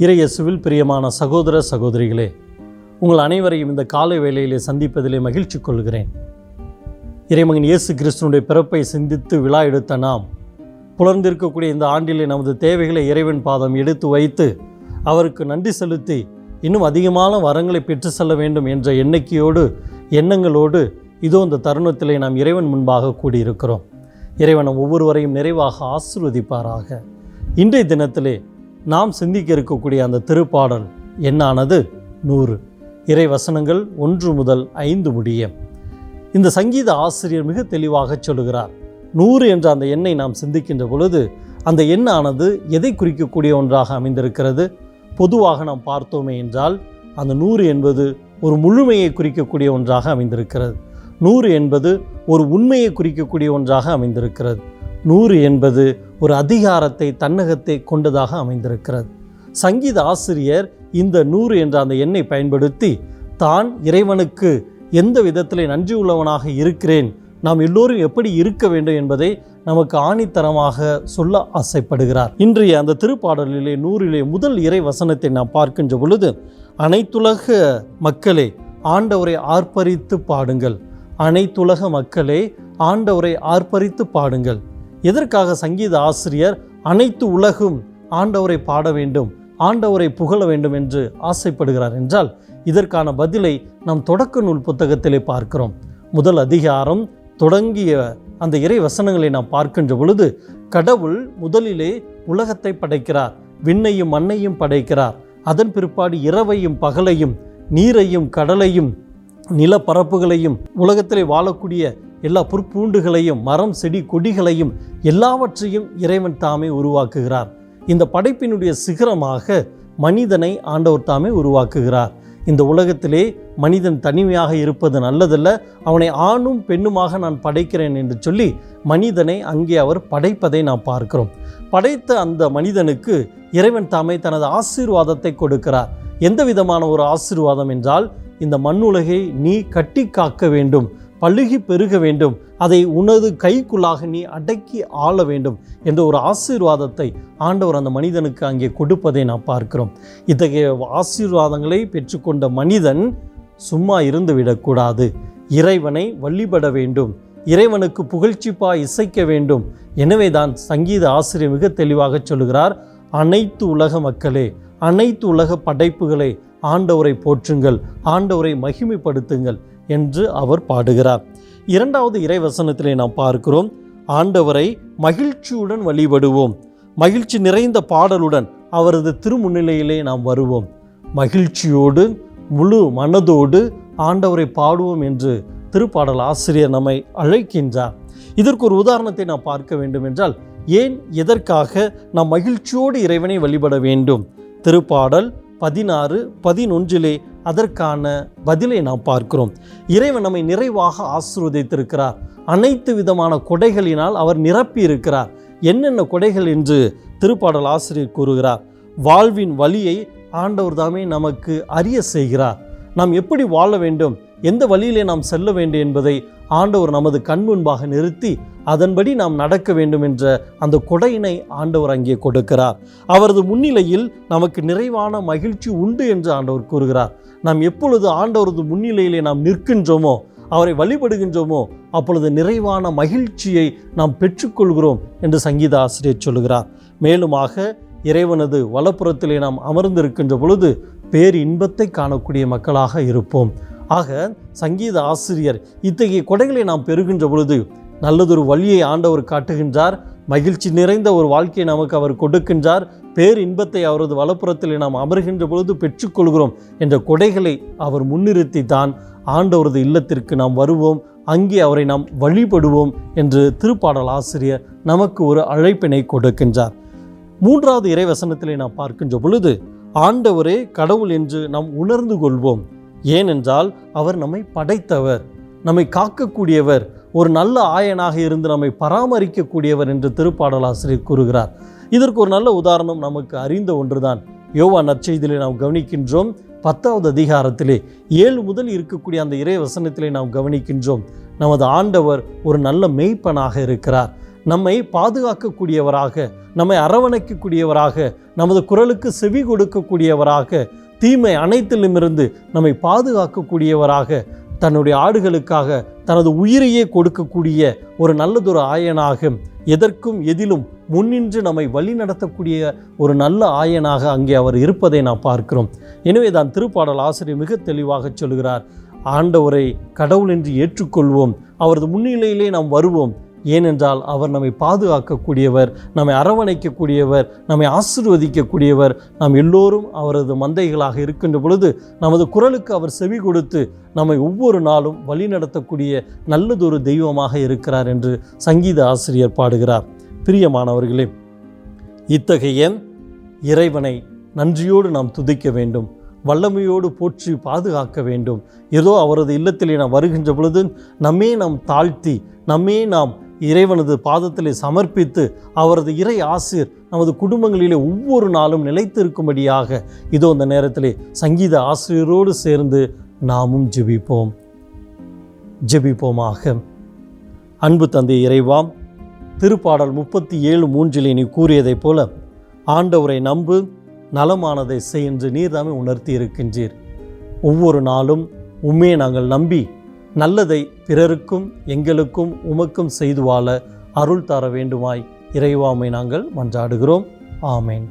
இறையசுவில் பிரியமான சகோதர சகோதரிகளே உங்கள் அனைவரையும் இந்த காலை வேளையிலே சந்திப்பதிலே மகிழ்ச்சி கொள்கிறேன். இறைமகன் இயேசு கிறிஸ்துனுடைய பிறப்பை சிந்தித்து விழா எடுத்த நாம் புலர்ந்திருக்கக்கூடிய இந்த ஆண்டிலே நமது தேவைகளை இறைவன் பாதம் எடுத்து வைத்து அவருக்கு நன்றி செலுத்தி இன்னும் அதிகமான வரங்களை பெற்று செல்ல வேண்டும் என்ற எண்ணிக்கையோடு எண்ணங்களோடு இதோ இந்த தருணத்திலே நாம் இறைவன் முன்பாக கூடியிருக்கிறோம். இறைவன் ஒவ்வொருவரையும் நிறைவாக ஆசிர்வதிப்பாராக. இன்றைய தினத்திலே நாம் சிந்திக்க இருக்கக்கூடிய அந்த திருப்பாடல் என்னானது? நூறு. இறை வசனங்கள் ஒன்று முதல் ஐந்து முடிய இந்த சங்கீத ஆசிரியர் மிக தெளிவாக சொல்லுகிறார். நூறு என்ற அந்த எண்ணை நாம் சிந்திக்கின்ற பொழுது அந்த எண்ணானது எதை குறிக்கக்கூடிய ஒன்றாக அமைந்திருக்கிறது? பொதுவாக நாம் பார்த்தோமே என்றால் அந்த நூறு என்பது ஒரு முழுமையை குறிக்கக்கூடிய ஒன்றாக அமைந்திருக்கிறது. நூறு என்பது ஒரு உண்மையை குறிக்கக்கூடிய ஒன்றாக அமைந்திருக்கிறது. நூறு என்பது ஒரு அதிகாரத்தை தன்னகத்தை கொண்டதாக அமைந்திருக்கிறது. சங்கீத ஆசிரியர் இந்த நூறு என்ற அந்த எண்ணை பயன்படுத்தி தான் இறைவனுக்கு எந்த விதத்தில் நன்றி உள்ளவனாக இருக்கிறேன் நாம் எல்லோரும் எப்படி இருக்க வேண்டும் என்பதை நமக்கு ஆணித்தரமாக சொல்ல ஆசைப்படுகிறார். இன்றைய அந்த திருப்பாடலிலே நூறிலே முதல் இறை வசனத்தை நாம் பார்க்கின்ற பொழுது அனைத்துலக மக்களே ஆண்டவரை ஆர்ப்பரித்து பாடுங்கள். அனைத்துலக மக்களே ஆண்டவரை ஆர்ப்பரித்து பாடுங்கள். எதற்காக சங்கீத ஆசிரியர் அனைத்து உலகும் ஆண்டவரை பாட வேண்டும் ஆண்டவரை புகழ வேண்டும் என்று ஆசைப்படுகிறார் என்றால் இதற்கான பதிலை நாம் தொடக்க நூல் புத்தகத்திலே பார்க்கிறோம். முதல் அதிகாரம் தொடங்கிய அந்த இறை வசனங்களை நாம் பார்க்கின்ற பொழுது கடவுள் முதலிலே உலகத்தை படைக்கிறார் விண்ணையும் மண்ணையும் படைக்கிறார். அதன் பிற்பாடு இரவையும் பகலையும் நீரையும் கடலையும் நிலப்பரப்புகளையும் உலகத்திலே வாழக்கூடிய எல்லா புற்பூண்டுகளையும் மரம் செடி கொடிகளையும் எல்லாவற்றையும் இறைவன் தாமே உருவாக்குகிறார். இந்த படைப்பினுடைய சிகரமாக மனிதனை ஆண்டவர் தாமே உருவாக்குகிறார். இந்த உலகத்திலே மனிதன் தனிமையாக இருப்பது நல்லதல்ல. அவனை ஆணும் பெண்ணுமாக நான் படைக்கிறேன் என்று சொல்லி மனிதனை அங்கே அவர் படைப்பதை நாம் பார்க்கிறோம். படைத்த அந்த மனிதனுக்கு இறைவன் தாமே தனது ஆசீர்வாதத்தை கொடுக்கிறார். எந்த விதமான ஒரு ஆசீர்வாதம் என்றால் இந்த மண்ணுலகை நீ கட்டி காக்க வேண்டும். பழுகி பெருக வேண்டும். அதை உனது கைக்குள்ளாக நீ அடக்கி ஆள வேண்டும் என்ற ஒரு ஆசீர்வாதத்தை ஆண்டவர் அந்த மனிதனுக்கு அங்கே கொடுப்பதை நாம் பார்க்கிறோம். இத்தகைய ஆசீர்வாதங்களை பெற்றுக்கொண்ட மனிதன் சும்மா இருந்து விடக்கூடாது. இறைவனை வழிபட வேண்டும். இறைவனுக்கு புகழ்ச்சிப்பா இசைக்க வேண்டும். எனவே தான் சங்கீத ஆசிரியர் மிக தெளிவாக சொல்லுகிறார் அனைத்து உலக மக்களே அனைத்து உலக படைப்புகளை ஆண்டவரை போற்றுங்கள் ஆண்டவரை மகிமைப்படுத்துங்கள். என்று அவர் பாடுகிறார். இரண்டாவது இறைவசனத்திலே நாம் பார்க்கிறோம் ஆண்டவரை மகிழ்ச்சியுடன் வழிபடுவோம். மகிழ்ச்சி நிறைந்த பாடலுடன் அவரது திருமுன்னிலையிலே நாம் வருவோம். மகிழ்ச்சியோடு முழு மனதோடு ஆண்டவரை பாடுவோம் என்று திருப்பாடல் ஆசிரியர் நம்மை அழைக்கின்றார். இதற்கு ஒரு உதாரணத்தை நாம் பார்க்க வேண்டும் என்றால் ஏன் எதற்காக நாம் மகிழ்ச்சியோடு இறைவனை வழிபட வேண்டும்? திருப்பாடல் பதினாறு பதினொன்றிலே அதற்கான பதிலை நாம் பார்க்கிறோம். இறைவன் நம்மை நிறைவாக ஆசிர்வதித்திருக்கிறார். அனைத்து விதமான கொடைகளினால் அவர் நிரப்பி இருக்கிறார் என்னென்ன கொடைகள் என்று திருப்பாடல் ஆசிரியர் கூறுகிறார். வாழ்வின் வழியை ஆண்டவர் தாமே நமக்கு அறிய செய்கிறார். நாம் எப்படி வாழ வேண்டும்? எந்த வழியிலே நாம் செல்ல வேண்டும் என்பதை ஆண்டவர் நமது கண் முன்பாக நிறுத்தி அதன்படி நாம் நடக்க வேண்டும் என்ற அந்த கொடையினை ஆண்டவர் அங்கே கொடுக்கிறார். அவரது முன்னிலையில் நமக்கு நிறைவான மகிழ்ச்சி உண்டு என்று ஆண்டவர் கூறுகிறார். நாம் எப்பொழுது ஆண்டவரது முன்னிலையிலே நாம் நிற்கின்றோமோ அவரை வழிபடுகின்றோமோ அப்பொழுது நிறைவான மகிழ்ச்சியை நாம் பெற்றுக்கொள்கிறோம் என்று சங்கீத ஆசிரியர் சொல்கிறார் மேலுமாக இறைவனது வலப்புறத்திலே நாம் அமர்ந்திருக்கின்ற பொழுது பேர் இன்பத்தை காணக்கூடிய மக்களாக இருப்போம். ஆக சங்கீத ஆசிரியர் இத்தகைய கொடைகளை நாம் பெறுகின்ற பொழுது நல்லதொரு வழியை ஆண்டவர் காட்டுகின்றார். மகிழ்ச்சி நிறைந்த ஒரு வாழ்க்கையை நமக்கு அவர் கொடுக்கின்றார். பேர் இன்பத்தை அவரது வலப்புறத்தில் நாம் அமர்கின்ற பொழுது பெற்றுக்கொள்கிறோம் என்ற கொடைகளை அவர் முன்னிறுத்தி தான் ஆண்டவரது இல்லத்திற்கு நாம் வருவோம். அங்கே அவரை நாம் வழிபடுவோம் என்று திருப்பாடல் ஆசிரியர் நமக்கு ஒரு அழைப்பினை கொடுக்கின்றார். மூன்றாவது இறைவசனத்திலே நாம் பார்க்கின்ற பொழுது ஆண்டவரே கடவுள் என்று நாம் உணர்ந்து கொள்வோம். ஏனென்றால் அவர் நம்மை படைத்தவர் நம்மை காக்கக்கூடியவர் ஒரு நல்ல ஆயனாக இருந்து நம்மை பராமரிக்கக்கூடியவர் என்று திருப்பாடல் ஆசிரியர் கூறுகிறார். இதற்கு ஒரு நல்ல உதாரணம் நமக்கு அறிந்த ஒன்றுதான். யோவா நற்செய்தியிலே நாம் கவனிக்கின்றோம் பத்தாவது அதிகாரத்திலே ஏழு முதல் இருக்கக்கூடிய அந்த இறை வசனத்திலே நாம் கவனிக்கின்றோம் நமது ஆண்டவர் ஒரு நல்ல மெய்ப்பனாக இருக்கிறார். நம்மை பாதுகாக்கக்கூடியவராக நம்மை அரவணைக்கக்கூடியவராக நமது குரலுக்கு செவி கொடுக்கக்கூடியவராக தீமை அனைத்திலுமிருந்து நம்மை பாதுகாக்கக்கூடியவராக தன்னுடைய ஆடுகளுக்காக தனது உயிரையே கொடுக்கக்கூடிய ஒரு நல்லதொரு ஆயனாக எதற்கும் எதிலும் முன்னின்று நம்மை வழி நடத்தக்கூடிய ஒரு நல்ல ஆயனாக அங்கே அவர் இருப்பதை நாம் பார்க்கிறோம். எனவே தான் திருப்பாடல் ஆசிரியர் மிக தெளிவாக சொல்கிறார் ஆண்டவரை கடவுள் என்று ஏற்றுக்கொள்வோம். அவரது முன்னிலையிலே நாம் வருவோம். ஏனென்றால் அவர் நம்மை பாதுகாக்கக்கூடியவர் நம்மை அரவணைக்கக்கூடியவர் நம்மை ஆசிர்வதிக்கக்கூடியவர். நாம் எல்லோரும் அவரது மந்தைகளாக இருக்கின்ற பொழுது நமது குரலுக்கு அவர் செவி கொடுத்து நம்மை ஒவ்வொரு நாளும் வழிநடத்தக்கூடிய நல்லதொரு தெய்வமாக இருக்கிறார் என்று சங்கீத ஆசிரியர் பாடுகிறார். பிரியமானவர்களே இத்தகைய இறைவனை நன்றியோடு நாம் துதிக்க வேண்டும். வல்லமையோடு போற்றி பாதுகாக்க வேண்டும். ஏதோ அவரது இல்லத்திலே நாம் வருகின்ற பொழுது நம்மே நாம் தாழ்த்தி நம்மே நாம் இறைவனது பாதத்திலே சமர்ப்பித்து அவரது இறை ஆசிர் நமது குடும்பங்களிலே ஒவ்வொரு நாளும் நிலைத்திருக்கும்படியாக இதோ அந்த நேரத்திலே சங்கீத ஆசிரியரோடு சேர்ந்து நாமும் ஜெபிப்போம். ஜெபிப்போமாக. அன்பு தந்தை இறைவாம் திருப்பாடல் முப்பத்தி ஏழு மூன்றிலே நீ கூறியதைப் போல ஆண்டவரை நம்பு நலமானதை செய் என்று நீர்தாமே உணர்த்தி இருக்கின்றீர். ஒவ்வொரு நாளும் உண்மையை நாங்கள் நம்பி நல்லதை பிறருக்கும் எங்களுக்கும் உமக்கும் செய்து வாழ அருள் தர வேண்டுமாய் இறைவாமை நாங்கள் மன்றாடுகிறோம். ஆமேன்.